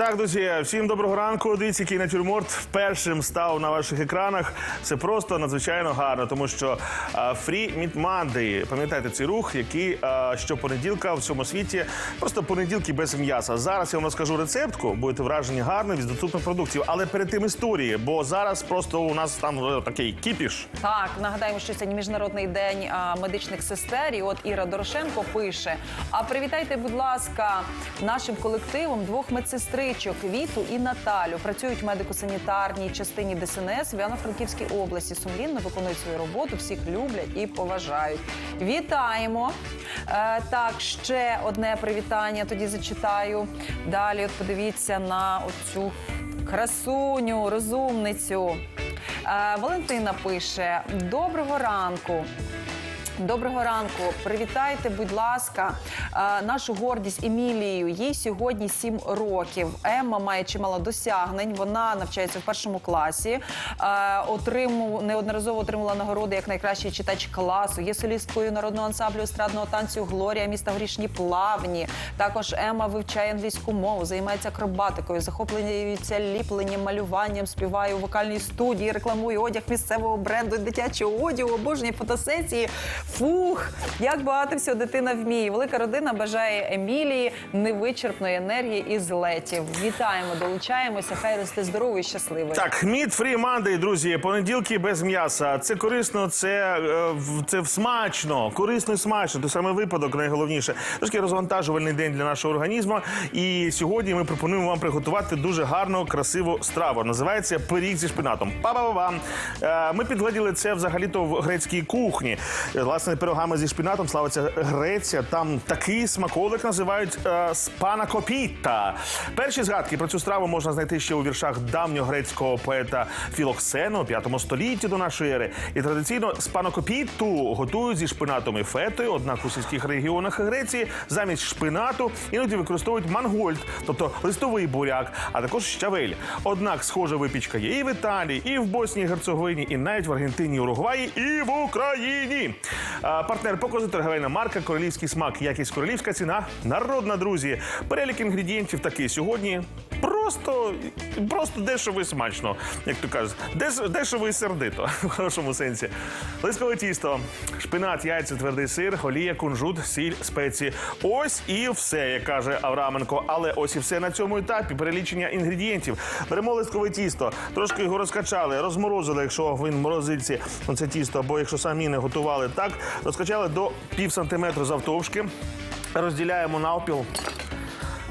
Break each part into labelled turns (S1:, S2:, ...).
S1: Так, друзі, всім доброго ранку. Дивіться, який натюрморт першим став на ваших екранах. Це просто надзвичайно гарно, тому що а, Free Meat Monday, пам'ятаєте цей рух, який а, щопонеділка в всьому світі просто понеділки без м'яса. Зараз я вам розкажу рецептку, будете вражені гарно від доступних продуктів. Але перед тим історії, бо зараз просто у нас там е, такий кіпіш.
S2: Так, нагадаємо, що сьогодні міжнародний день медичних сестер. І от Іра Дорошенко пише: А привітайте, будь ласка, нашим колективом двох медсестричок Віту і Наталю. Працюють в медико-санітарній частині ДСНС в Івано-Франківській області. Сумлінно виконують свою роботу, всіх люблять і поважають. Вітаємо! Е, так, ще одне привітання. Тоді зачитаю. Далі, от подивіться на оцю красуню, розумницю. Е, Валентина пише: Доброго ранку. Доброго ранку, привітайте, будь ласка, е, нашу гордість Емілію. Їй сьогодні 7 років. Емма має чимало досягнень. Вона навчається в першому класі. Е, Отриму неодноразово отримала нагороди як найкращий читач класу. Є солісткою народного ансамблю естрадного танцю Глорія міста Горішні Плавні. Також Емма вивчає англійську мову, займається акробатикою, захоплюється ліпленням, малюванням, співає у вокальній студії, рекламує одяг місцевого бренду дитячого одягу, обожнює фотосесії. Фух, як багато всього дитина вміє. Велика родина бажає Емілії невичерпної енергії і злетів. Вітаємо, долучаємося. Хай росте здоровою і щасливою.
S1: Так, мід фрі Мандей, друзі, понеділки без м'яса. Це корисно, це, е, це смачно, корисно і смачно. Той самий випадок найголовніше. Трошки розвантажувальний день для нашого організму. І сьогодні ми пропонуємо вам приготувати дуже гарну, красиву страву. Називається пиріг зі шпинатом. Па-ба-ба-бам. Е, Ми підгляділи це взагалі-то в грецькій кухні. Власне, пирогами зі шпинатом славиться Греція. Там такий смаколик називають е, спанакопіта. Перші згадки про цю страву можна знайти ще у віршах давньогрецького поета Філоксену у 5 столітті до нашої ери. І традиційно спанакопіту готують зі шпинатом і фетою. Однак у сільських регіонах Греції замість шпинату іноді використовують мангольд, тобто листовий буряк, а також щавель. Однак схожа випічка є і в Італії, і в Боснії, Герцеговині, і навіть в Аргентині, Уругваї, і в Україні. Партнер показу торговельна марка Королівський смак. Якість королівська ціна народна, друзі. Перелік інгредієнтів такий сьогодні. Просто, просто дешево і смачно, як то кажуть. Деш, дешево і сердито, в хорошому сенсі. Лискове тісто, шпинат, яйця, твердий сир, олія, кунжут, сіль, спеції. Ось і все, як каже Авраменко. Але ось і все на цьому етапі перелічення інгредієнтів. Беремо листкове тісто, трошки його розкачали, розморозили, якщо він в морозильці, оце тісто, або якщо самі не готували так, розкачали до пів сантиметра завтовшки. Розділяємо навпіл.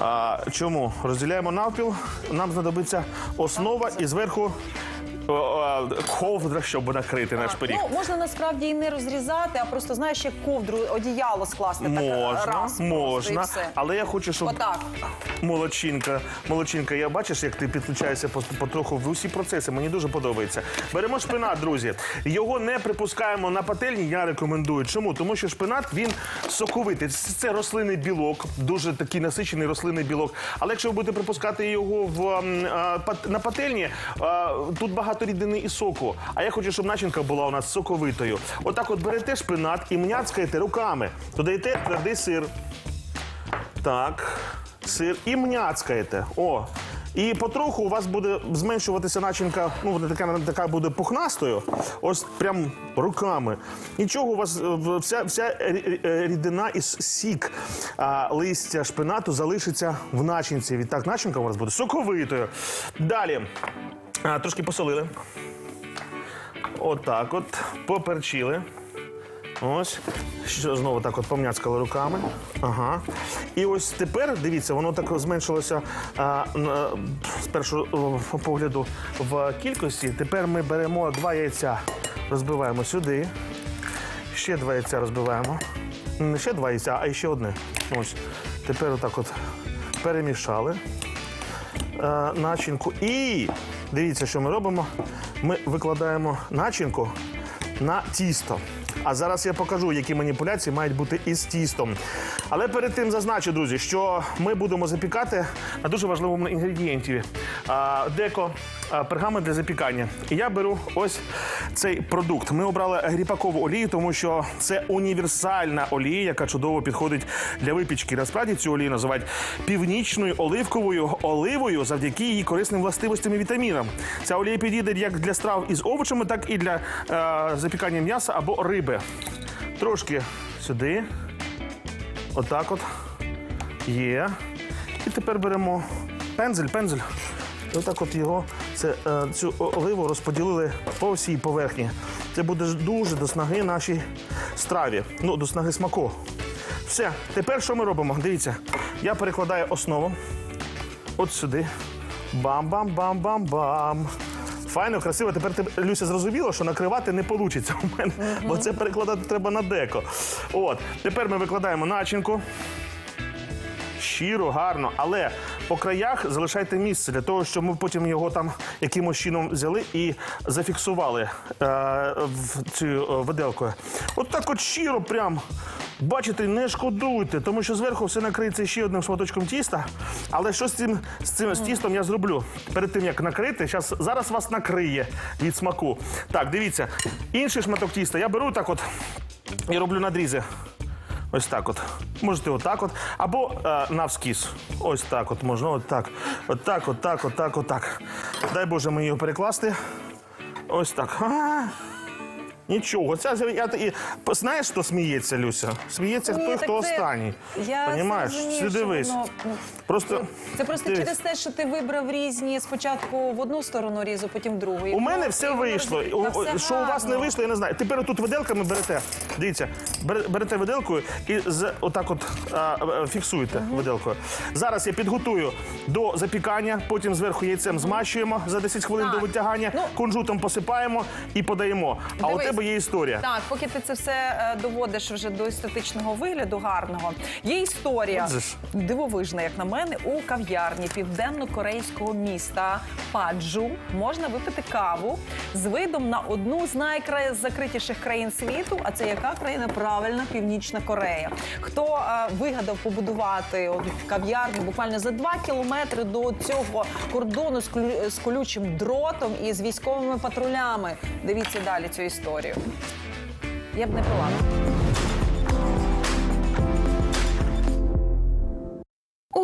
S1: А, чому? Розділяємо навпіл. Нам знадобиться основа і зверху ковдра, щоб накрити наш пиріг.
S2: Ну, можна насправді і не розрізати, а просто знаєш, як ковдру, одіяло скласти. так,
S1: Можна,
S2: раз, просто, і
S1: можна,
S2: все.
S1: але я хочу, щоб
S2: Отак.
S1: молодчинка, молодчинка, я бачиш, як ти підключаєшся по- потроху в усі процеси. Мені дуже подобається. Беремо шпинат, друзі. Його не припускаємо на пательні. Я рекомендую. Чому? Тому що шпинат він соковитий. Це це рослинний білок, дуже такий насичений рослинний білок. Але якщо ви будете припускати його в м, а, пат- на пательні, а, тут багато рідини і соку. А я хочу, щоб начинка була у нас соковитою. Отак, от берете шпинат і мняцкаєте руками. Додаєте твердий сир. Так, сир і мняцкаєте. О. І потроху у вас буде зменшуватися начинка, ну вона така, така буде пухнастою, ось прям руками. Нічого, у вас е, вся, вся е, рідина і с- сік а, листя шпинату залишиться в начинці. Відтак начинка у вас буде соковитою. Далі а, трошки посолили. Отак от, поперчили. Ось. Що знову так от помняцкали руками. Ага. І ось тепер, дивіться, воно так зменшилося а, на- з першого погляду в кількості. Тепер ми беремо два яйця, розбиваємо сюди. Ще два яйця розбиваємо. Не ще два яйця, а ще одне. Ось. Тепер отак от перемішали е, начинку. І дивіться, що ми робимо. Ми викладаємо начинку на тісто. А зараз я покажу, які маніпуляції мають бути із тістом. Але перед тим зазначу, друзі, що ми будемо запікати на дуже важливому інгредієнті деко. А, Пергамент для запікання. І я беру ось цей продукт. Ми обрали гріпакову олію, тому що це універсальна олія, яка чудово підходить для випічки. Насправді цю олію називають північною оливковою оливою завдяки її корисним властивостям і вітамінам. Ця олія підійде як для страв із овочами, так і для е, запікання м'яса або риби. Трошки сюди. Отак от. Є. І тепер беремо пензель, пензель. І отак от його, це, е, цю оливу розподілили по всій поверхні. Це буде дуже до снаги нашій страві. Ну, до снаги смаку. Все, тепер що ми робимо? Дивіться, я перекладаю основу. От сюди. Бам-бам-бам-бам-бам. Файно, красиво. Тепер Люся, зрозуміло, що накривати не вийде у мене, бо це перекладати треба на деко. От, тепер ми викладаємо начинку. Щиро, гарно, але по краях залишайте місце для того, щоб ми потім його там якимось чином взяли і зафіксували е, в цю е, виделкою. От так от щиро прям. Бачите, не шкодуйте, тому що зверху все накриється ще одним шматочком тіста. Але що з цим з цим з тістом я зроблю? Перед тим як накрити, щас, зараз вас накриє від смаку. Так, дивіться, інший шматок тіста я беру так от і роблю надрізи. Ось так от. Можете отак от. Або е, навскіз. Ось так от можна. Отак. Отак, отак, отак, отак. Дай Боже мені його перекласти. Ось так. А, Нічого. Ця, я, і, знаєш, хто сміється, Люся? Сміється
S2: Ні,
S1: той,
S2: так
S1: хто
S2: це-
S1: останній.
S2: Я
S1: Понімаєш?
S2: зрозумію,
S1: Ти
S2: що
S1: дивись.
S2: воно, ну,
S1: Просто
S2: Це просто
S1: дивись.
S2: через те, що ти вибрав різні спочатку в одну сторону різу, потім в другу.
S1: У мене все вийшло.
S2: Та
S1: У-
S2: все
S1: Що у вас не
S2: гарно.
S1: вийшло, я не знаю. Тепер тут виделками берете. Дивіться, бере- берете виделкою і з отак от а, а, фіксуєте виделкою. Зараз я підготую до запікання, потім зверху яйцем змащуємо за 10 хвилин
S2: Так.
S1: до витягання,
S2: Ну.
S1: кунжутом посипаємо і подаємо. А у
S2: Дивись.
S1: Тебе є історія.
S2: Так, поки ти це все е, доводиш вже до естетичного вигляду гарного. Є історія
S1: ж.
S2: дивовижна, як на мене, у кав'ярні південно-корейського міста Паджу можна випити каву з видом на одну з найзакритіших країн світу. А це яка країна? Правильна Північна Корея. Хто е, вигадав побудувати от кав'ярню буквально за два кілометри до цього кордону з, клю- з колючим дротом і з військовими патрулями? Дивіться далі цю історію. Я б не пила.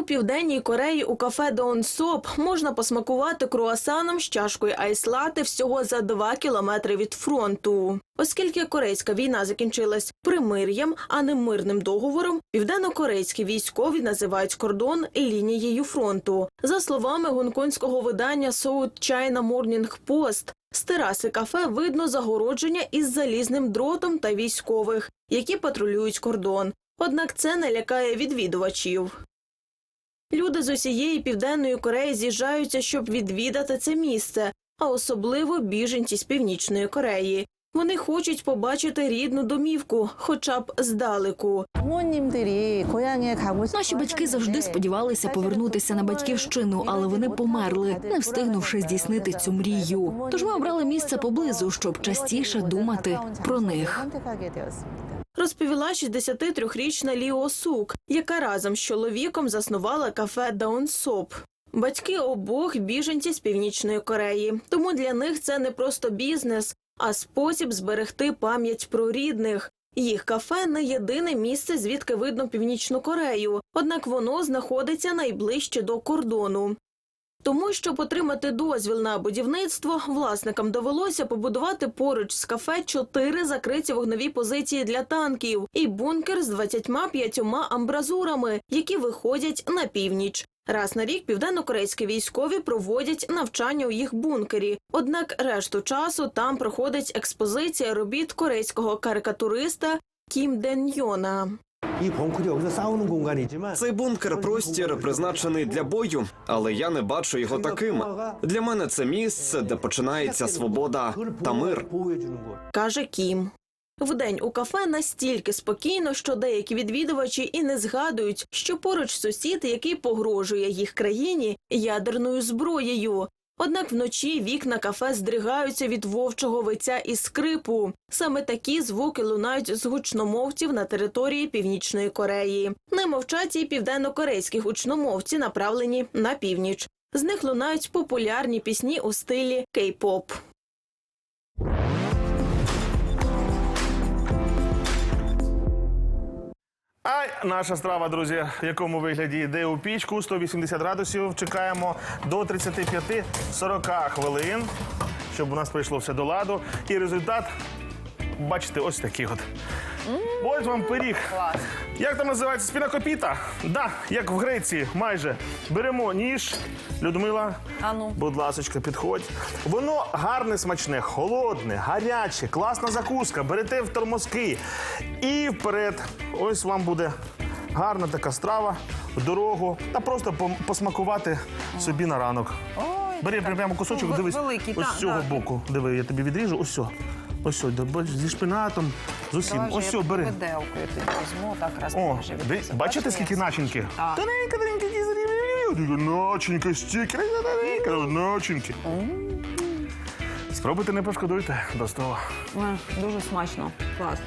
S3: У південній Кореї у кафе Дон Соп можна посмакувати круасаном з чашкою айслати всього за 2 кілометри від фронту. Оскільки корейська війна закінчилась примир'ям, а не мирним договором, південно-корейські військові називають кордон лінією фронту. За словами гонконгського видання South China Morning Post, з тераси кафе видно загородження із залізним дротом та військових, які патрулюють кордон. Однак це не лякає відвідувачів. Люди з усієї південної Кореї з'їжджаються, щоб відвідати це місце, а особливо біженці з північної Кореї. Вони хочуть побачити рідну домівку, хоча б здалеку.
S4: Наші батьки завжди сподівалися повернутися на батьківщину, але вони померли, не встигнувши здійснити цю мрію. Тож ми обрали місце поблизу, щоб частіше думати про них.
S3: Розповіла 63-річна Ліо Сук, яка разом з чоловіком заснувала кафе Даун Соп. Батьки обох біженці з північної Кореї, тому для них це не просто бізнес, а спосіб зберегти пам'ять про рідних. Їх кафе не єдине місце, звідки видно північну Корею, однак воно знаходиться найближче до кордону. Тому, щоб отримати дозвіл на будівництво, власникам довелося побудувати поруч з кафе чотири закриті вогнові позиції для танків і бункер з 25 амбразурами, які виходять на північ. Раз на рік південно-корейські військові проводять навчання у їх бункері. Однак решту часу там проходить експозиція робіт корейського карикатуриста Кім Ден Йона.
S5: 이 벙클이 여기서 싸우는 공간이지만
S6: Цей бункер простір призначений для бою, але я не бачу його таким. Для мене це місце, де починається свобода та мир.
S5: 보호해주는 곳.
S3: каже Кім. Вдень у кафе настільки спокійно, що деякі відвідувачі і не згадують, що поруч сусід, який погрожує їх країні ядерною зброєю. Однак вночі вікна кафе здригаються від вовчого виця і скрипу. Саме такі звуки лунають з гучномовців на території Північної Кореї. Не мовчать і південно-корейські гучномовці, направлені на північ. З них лунають популярні пісні у стилі кей-поп.
S1: А наша страва, друзі, в якому вигляді йде у пічку 180 градусів. Чекаємо до 35-40 хвилин, щоб у нас прийшло все до ладу. І результат, бачите, ось такий от. Ось вам пиріг.
S2: Клас.
S1: Як там називається спінакопіта? Да, як в Греції, майже. Беремо ніж, Людмила.
S2: Ану.
S1: Будь ласочка, підходь. Воно гарне, смачне, холодне, гаряче, класна закуска. Берете в тормозки і вперед. Ось вам буде гарна така страва в дорогу та просто пом- посмакувати собі на ранок.
S2: Ой,
S1: Бери прямо кусочок,
S2: Ну,
S1: дивись.
S2: великий,
S1: ось
S2: так,
S1: з цього
S2: так.
S1: боку. Диви, я тобі відріжу. Ось сьо. Ось ось, бач, зі шпинатом, з усім.
S2: Давай вже
S1: Ось
S2: я
S1: бери.
S2: виделкою візьму, так раз
S1: О, ви, бачите, скільки начинки?
S2: Так.
S1: Тоненька, тоненька, начинки, стільки, тоненько, начинки. Спробуйте, не пошкодуйте. До столу.
S2: Дуже смачно. Клас.